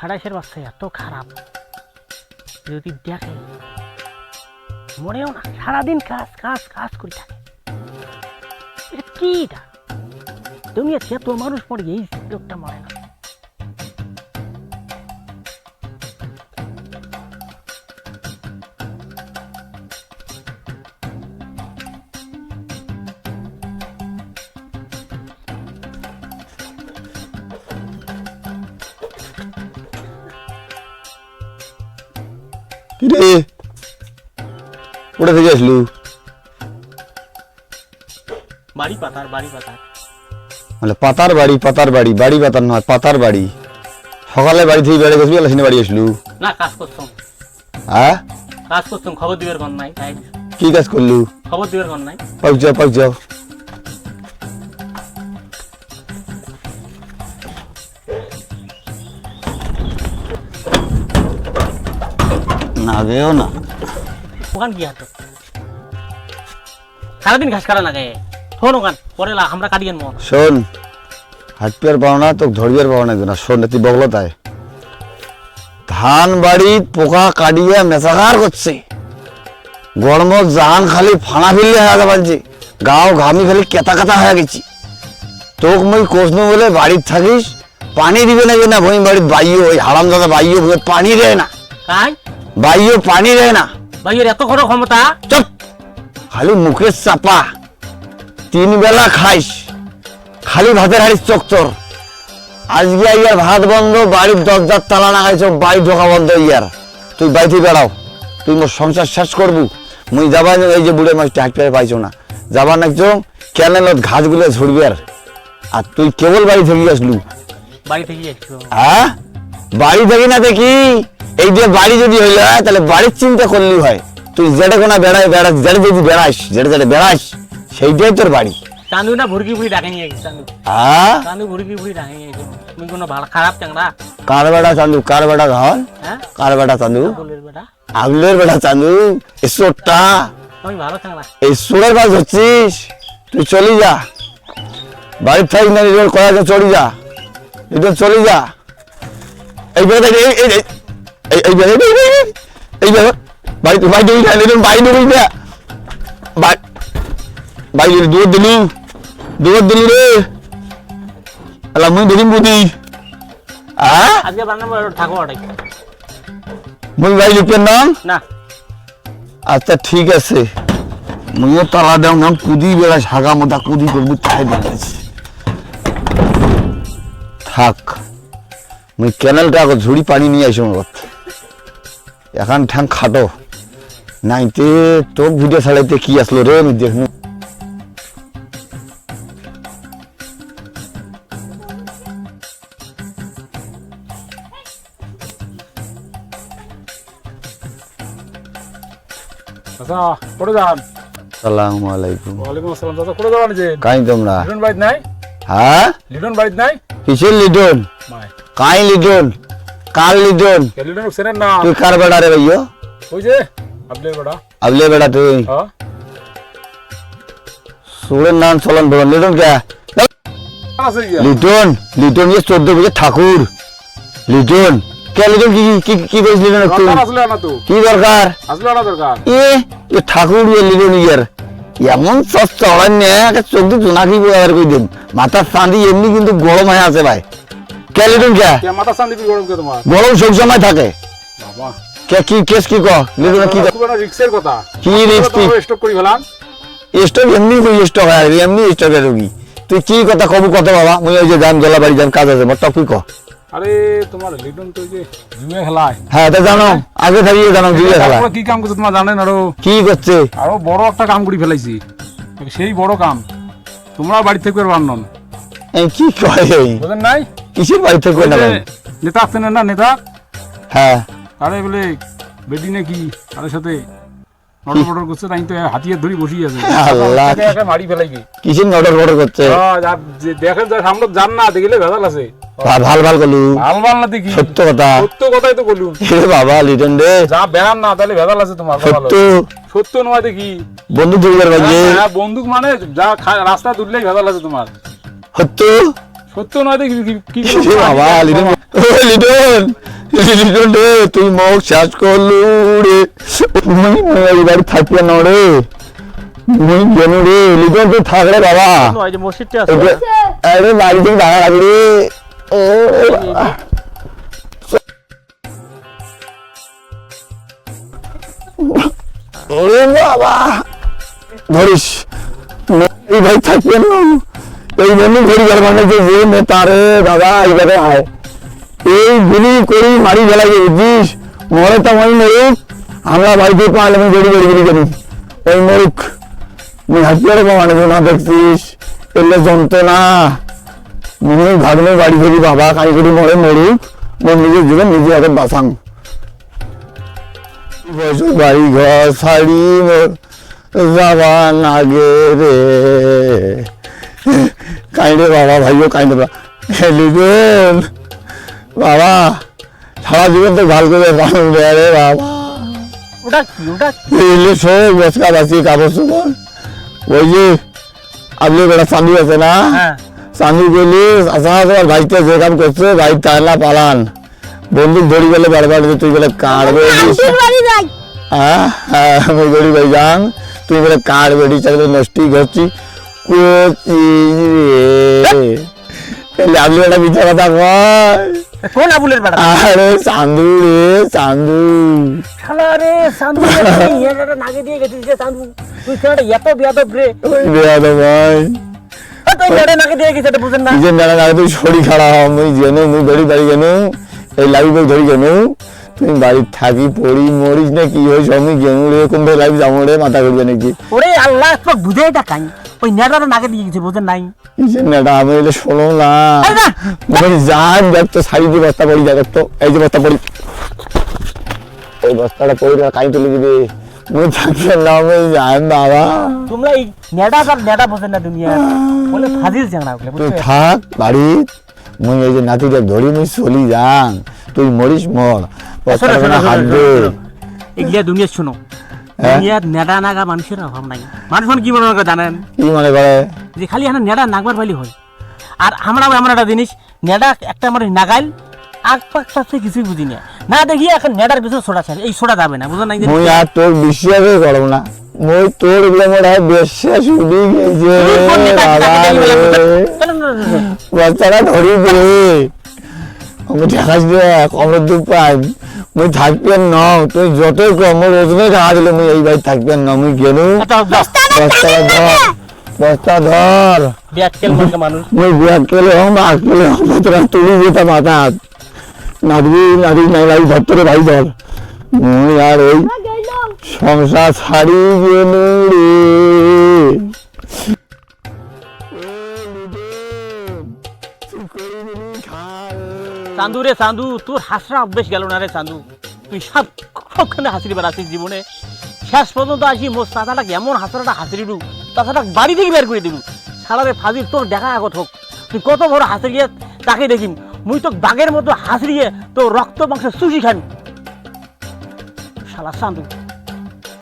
খাড়াইশের বাচ্চা এত খারাপ। যদি দেখে, মনেও না, সারাদিন কাজ কাজ কাজ করে থাকে। কি এটা? দুনিয়া এত মানুষ পড়ে, এই লোকটা মরে না। কিরে? কোথা থেকে আসলু? বাড়ি পাতার বাড়ি পাতার। মানে পাতার বাড়ি পাতার বাড়ি বাড়ি পাতার নয় পাতার বাড়ি। সকালে বাড়ি থেকে বেড়ে গেছবি আলাসিনে বাড়ি আসলু? না কাজ করতাম। হ্যাঁ কাজ করতাম খবর দিবের ঘর নাই তাই। কি কাজ করলু? খবর দিবের ঘর নাই। পাক যাও পাক যাও। না গেও না। ওখান কি হাতো সারাদিন ঘাস কাটা লাগে। ফোন ওখান পরে লা আমরা কাটিয়ে শোন হাঁটপিয়ার পাও না তো ধরিয়ার পাও না শোন তুই বগলো তাই ধান বাড়ি পোকা কাটিয়ে মেসাকার করছে। গরম জান খালি ফানা ফিরলে হয়ে গেছে পারছি গাও ঘামি খালি কেতা কেতা হয়ে গেছি। তোক মই কোসনু বলে বাড়ির থাকিস। পানি দিবে না না? ভই বাড়ির বাইও ওই হারাম দাদা বাইও পানি দেয় না। কাই? বাইও পানি দেয় না। ভাইয়ের এত বড় ক্ষমতা? চুপ। খালি মুখের চাপা। তিন বেলা খাইস। খালি ভাতের হাড়ির তোর। আজকে ইয়ার ভাত বন্ধ বাড়ির দরজার তালা না খাইছ বাড়ি ঢোকা বন্ধ ইয়ার তুই বাড়িতে বেড়াও। তুই মোর সংসার শেষ করবু। মুই যাবার না এই যে বুড়ে মাছটা হাঁট পেয়ে পাইছো না। যাবার নাকছো ক্যানেলত ঘাসগুলো ঝরবি আর। আর তুই কেবল বাড়ি থেকে আসলু। বাড়ি থেকে হ্যাঁ? বাড়ি থেকে না দেখি? এই যে বাড়ি যদি হইলে হয় তাহলে বাড়ির চিন্তা করলি হয়। তুই যেটা কোনা বেড়াই বেড়াস যেটা যদি বেড়াস যেটা যেটা বেড়াস সেইটাই তোর বাড়ি। চান্দু না ভুরকি ভুড়ি ডাকে নিয়ে গেছি চান্দু হ্যাঁ চান্দু ভুরকি ভুড়ি ডাকে নিয়ে গেছি। তুমি কোনো ভালো খারাপ কার চান্দু কার হ্যাঁ? কার চান্দু বেটা আগলের বেড়া। চান্দু ঈশ্বরটা তুমি ভালো এই সুরের কাজ হচ্ছিস তুই চলি যা। বাড়ির থাকি না নিজের চলি যা। নিজের চলি যা। এই এই আজকে বানাবো মুই লিখবেন নাম? না। আচ্ছা ঠিক আছে। মুইও তালা দেও নাম কুদি বেড়া সাগা মোটা কুদি করবি তাই থাক মুই ক্যানেলটা আগত ঝুড়ি পানি নিয়ে মগত এখন ঠ্যাং খাটো। নাইতে তো ভিডিও ছাড়াইতে কি আসলো রে আমি দেখনু আচ্ছা সালাম আলাইকুম। ওয়ালাইকুম আসসালাম চাচা কোটে যাওয়ান যে কাই তোমরা? নাই? হ্যাঁ বাড়িত নাই? কিসের লিটন কাই লিটন কার লিটন কে লিটন সেনের না তুই কার বেড়া রে ভাইও ওই যে আবলে বড়া আবলে বেড়া তুই হ্যাঁ সুরের নাম চলন বলন লিটন কে আছে ইয়া লিটন লিটন যে চোদ্দ বছর ঠাকুর লিটন কে লিটন কি কি কি করিস লিটন একটু দরকার আসলে না তো কি দরকার আসলে না দরকার এ এ ঠাকুর ইয়ে লিটন ইয়ার এমন সব চড়ান নে একে চোখ দিয়ে জোনাকি আর কই দিন মাথার চাঁদি এমনি কিন্তু গরম হয়ে আছে ভাই কে লিটন কে কে মাথা শান্তি কি গরম কে তোমার গরম সব সময় থাকে। বাবা। কে কি কেস কি ক? লিটন কি রিক্সের কথা। কি কি? স্টক করি ফেলাম স্টক এমনি কই স্টক হয় এমনি স্টকের রুগী তুই কি কথা কবু কত বাবা? মুই ওই যে যাম বাড়ি যাম কাজ আছে মোর টপিক ক আরে তোমার লিটন তো যে জুয়ে খেলায় হ্যাঁ তা জানো আগে থাকি জানো দিয়ে খেলা তারপরে কি কাম করছে তোমার জানেন আরও কি করছে আরও বড় একটা কাম করে ফেলাইছি সেই বড় কাম। তোমরা বাড়ি থেকে বান্নন এই কি কয়? বুঝেন নাই? কিসের বাড়ি থেকে ওই না নেতা আছেন না নেতা? হ্যাঁ। আরে বলে বেটি নাকি? তাদের সাথে নটর বটর করছে তাই তো হাতিয়ে ধরি বসিয়ে আছে। আল্লাহ। মারি ফেলাইবি। কিসের নটর বড় করছে হ্যাঁ, দেখেন যা সামনে জান না দেখিলে ভেজাল আছে। ভালো ভালো করলু ভালো ভালো না দেখি। সত্য কথা। সত্য কথাই তো এ বাবা লিটন রে। যা বেড়ান না তাহলে ভেজাল আছে তোমার সত্য। সত্য নয় দেখি। বন্ধু দুর্গার বাজে হ্যাঁ, বন্দুক মানে যা রাস্তা তুললেই ভেজাল আছে তোমার। সত্য। সত্য নয় কি- কি বাবা লিটন ও লিটন লিটন রে তুই মুখ শেষ করলু রে। মুই মুই এই বাড়ি থাকবে না রে। রে। লিটন তুই থাক রে বাবা। আরে বাড়ি থেকে দাঁড়া ওরে বাবা। ধরিস। ভাই থাকবে না। এই জন্য ঘড়ি গেল মানে যে যে নেতা রে বাবা এইভাবে আয় এই গুলি করি মারি গেলা বুঝিস? মরে তো মই মরুক। আমরা বাড়িতে পাইলে আমি গড়ি গড়ি গড়ি করি। ওই মরুক। মুই হাসিয়ার মানে না দেখছিস? এলে যন্ত্রণা। মুই ভাগনে বাড়ি করি বাবা কাই করি মরে মরুক। মোর নিজের জীবন নিজে হাতে বাঁচাং। বসে বাড়ি ঘর শাড়ি মোর যাবা নাগে রে। কাইন্ডে বাবা ভাইও কাইন্ডে বাবা লিখুন বাবা সারা জীবন তো ভালো করে মানুষ রে বাবা ওটা কি ওটা কি? এলে সব বসকা বাসি কাপড় চোপড় ওই যে আপনি বেটা চান্দু আছে না হ্যাঁ চান্দু গেলে আসা তোমার ভাইতে যে কাম করছে ভাই টানা পালান বন্দুক ধরি গেলে বারবার যে তুই বলে কাড়বে আন্টির বাড়ি যাই হ্যাঁ হ্যাঁ আমি গড়ি ভাই যান তুই বলে কার বেড়ি চাকরি নষ্টি করছি কোচি রে এলে আপনি একটা কথা কোন আবুলের বেড়া? আরে চান্দু রে চান্দু শালা রে সান্দু ইয়াটা নাগে দিয়ে গেছিস যে সান্দু তুই এত বিয়াদব রে? বেয়াদব ভাই বাড়ি থাকি পড়ি মরিস না কি হয়েছ আমি রে যাব মাথা করবে নাকি? ওরে আল্লাহ বুঝে এটা কাই ওই নেটাটা নাগে দিয়ে গেছে বুঝেন নাই? নাটা আমি এটা শোনো না। মানে যান দেখ তো দিয়ে বস্তা পড়ি যা তো এই যে বস্তা পড়ি। এই বস্তাটা পড়ি না কাই তুলে দিবে তোমরা এই নেটা আর বোঝেন না দুনিয়া বলে ফাজিল তুই থাক বাড়ি। মুই এই যে নাতিটা ধরি মুই চলি যান। তুই মরিস মর। হাত দে। এগুলা দুনিয়া শোনো? দুনিয়ার নেটা নাগা মানুষের অভাব নাই। মানুষ মানে কি মনে করে জানেন? কি মনে করে? যে খালি এখানে নেড়া নাগবার পাইলে হয়। আর আমরাও এমন একটা জিনিস নেড়া একটা আমার নাগাইল আগ পাক পাশে কিছুই বুঝি না না দেখি এখন নেড়ার পিছনে সোডা ছাড়ে এই সোডা যাবে না বুঝো না মুই আর তোর বিশ্বাসই করব না। মুই তোর বলে মোর আর বিশ্বাস উঠি গেছে তুমি কোন নেতা বাবা কাকে দেখি বলে রে। চলো, চলো, চলো, চলো। বস্তাটা ধরি দে আমি দেখাস দে কমর দু পাই মুই থাকবেন ন তুই যতই কম মোর ওজনে টাকা দিলে মুই এই বাড়ি থাকবেন না মুই গেলু আচ্ছা, ধর বস্তা ধর। ব্যাককেল মুই বিয়াত পেলে হোম পেলে হোম তোরা তুলি মাথাত নাদবি নাদবি নাই ভাই ধর তোরে ভাই ধর। মুই আর ওই সংসার ছাড়ি গেলু রে। চান্দু রে চান্দু, তোর হাসরা অভ্যেস গেল না রে চান্দু। তুই সব সবখানে বার বেড়াচ্ছিস জীবনে। শেষ পর্যন্ত আসি, মোর চাচাটা এমন হাসরাটা হাসির দু চাচাটা বাড়ি থেকে বের করে দিলু। সালারে ফাজিল, তোর দেখা আগত হোক। তুই কত বড় হাসিরিয়ে তাকে দেখিম। মুই তো বাঘের মতো হাসিরিয়ে তোর রক্ত মাংস চুষি খান শালা চান্দু